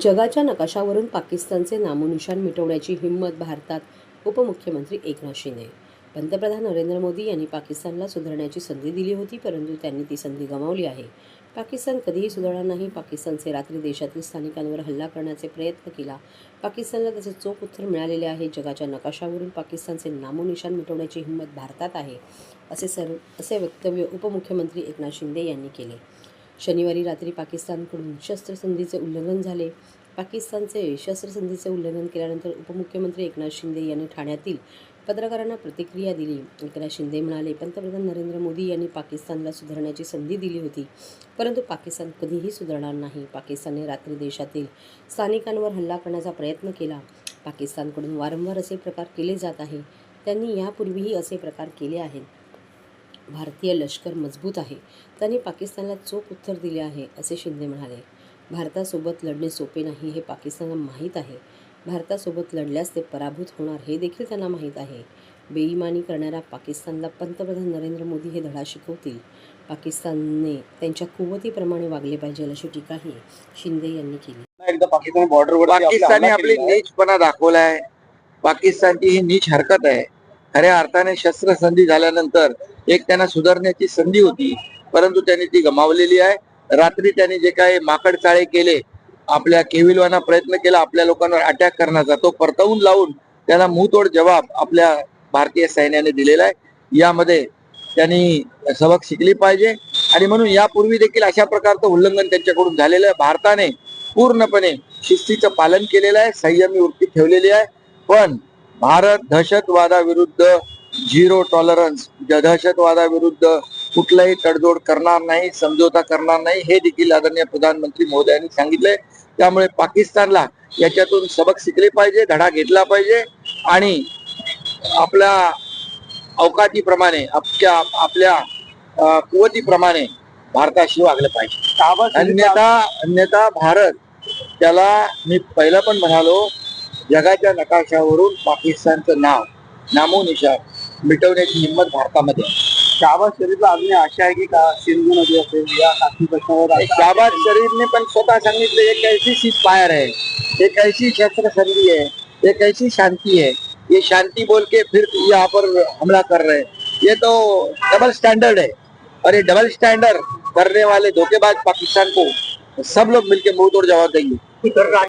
जगाच्या नकाशावरून पाकिस्तानचे नामोनिशान मिटवण्याची हिंमत भारतात उपमुख्यमंत्री एकनाथ शिंदे. पंतप्रधान नरेंद्र मोदी यांनी पाकिस्तानला सुधारण्याची संधी दिली होती परंतु त्यांनी ती संधी गमावली आहे. पाकिस्तान कधीही सुधारणार नाही. पाकिस्तानचे रात्री देशातील स्थानिकांवर हल्ला करण्याचे प्रयत्न केला. पाकिस्तानला त्याचे चोख उत्तर मिळालेले आहे. जगाच्या नकाशावरून पाकिस्तानचे नामोनिशान मिटवण्याची हिंमत भारतात आहे असे सर्व असे वक्तव्य उपमुख्यमंत्री एकनाथ शिंदे यांनी केले. शनिवारी रात्री पाकिस्तानकडून शस्त्रसंधीचे उल्लंघन झाले. पाकिस्तानचे शस्त्रसंधीचे उल्लंघन केल्यानंतर उपमुख्यमंत्री एकनाथ शिंदे यांनी ठाण्यातील पत्रकारांना प्रतिक्रिया दिली. एकनाथ शिंदे म्हणाले पंतप्रधान नरेंद्र मोदी यांनी पाकिस्तानला सुधारण्याची संधी दिली होती परंतु पाकिस्तान कधीही सुधारणार नाही. पाकिस्तानने रात्री देशातील स्थानिकांवर हल्ला करण्याचा प्रयत्न केला. पाकिस्तानकडून वारंवार असे प्रकार केले जात आहे त्यांनी यापूर्वीही असे प्रकार केले आहेत. भारतीय लष्कर मजबूत आहे. त्यांनी पाकिस्तानला चोख उत्तर दिले आहे असे शिंदे म्हणाले. भारतासोबत लढणे सोपे नाही हे पाकिस्तानला माहीत आहे. भारतासोबत लढल्यास ते पराभूत होणार हे देखील त्यांना माहीत आहे. बेईमानी करणाऱ्या पाकिस्तानला पंतप्रधान नरेंद्र मोदी हे धडा शिकवतील. पाकिस्तानने त्यांच्या कुवतीप्रमाणे वागले पाहिजे अशी टीकाही शिंदे यांनी केली. एकदा पाकिस्तान बॉर्डरवर पाकिस्तानने आपली नीचपणा दाखवलाय. पाकिस्तानची ही नीच हरकत आहे. खऱ्या अर्थाने शस्त्रसंधी झाल्यानंतर एक त्यांना सुधारण्याची संधी होती. परंतु त्यांनी ती गमावलेली आहे. रात्री त्यांनी जे काही माकड चाळे केले आपल्या केविलवाना प्रयत्न केला आपल्या लोकांवर अटॅक करण्याचा तो परतवून लावून त्यांना मुंहतोड जबाब आपल्या भारतीय सैन्याने दिलेला आहे. यामध्ये त्यांनी सबक शिकली पाहिजे. आणि म्हणून यापूर्वी देखील अशा प्रकारचं उल्लंघन त्यांच्याकडून झालेलं आहे. भारताने पूर्णपणे शिस्तीचं पालन केलेलं आहे. संयमी वृत्ती ठेवलेली आहे. पण भारत दहशतवादाविरुद्ध झिरो टॉलरन्स दहशतवादाविरुद्ध कुठलाही तडजोड करणार नाही समझोता करणार नाही हे देखील आदरणीय प्रधानमंत्री मोदयांनी सांगितलंय. त्यामुळे पाकिस्तानला याच्यातून सबक शिकले पाहिजे धडा घेतला पाहिजे आणि आपल्या अवकातीप्रमाणे आपल्या आपल्या कुवतीप्रमाणे भारताशी वागलं पाहिजे. अन्यथा अन्यथा भारत त्याला मी पहिला पण म्हणालो जगाच्या नकाशावरून पाकिस्तानचं नाव नामोनिशान मिटवण्याची हिंमत भारतामध्ये. शाहबाज शरीफला अजून आशा आहे की का सिंधू नदी असेल या काश्मीर प्रश्नावर आणि शाहबाज शरीफने पण स्वतः सांगितलं एक ऐसी सीज फायर है एक ऐसी शस्त्र संधि है एक ऐसी शांति है ये शांति बोल के फिर यहाँ पर हमला कर रहे हैं. ये तो डबल स्टैंडर्ड है. और ये डबल स्टैंडर्ड करने वाले धोखेबाज पाकिस्तान को सब लोग मिलकर मुँह तोड़ जवाब देंगे।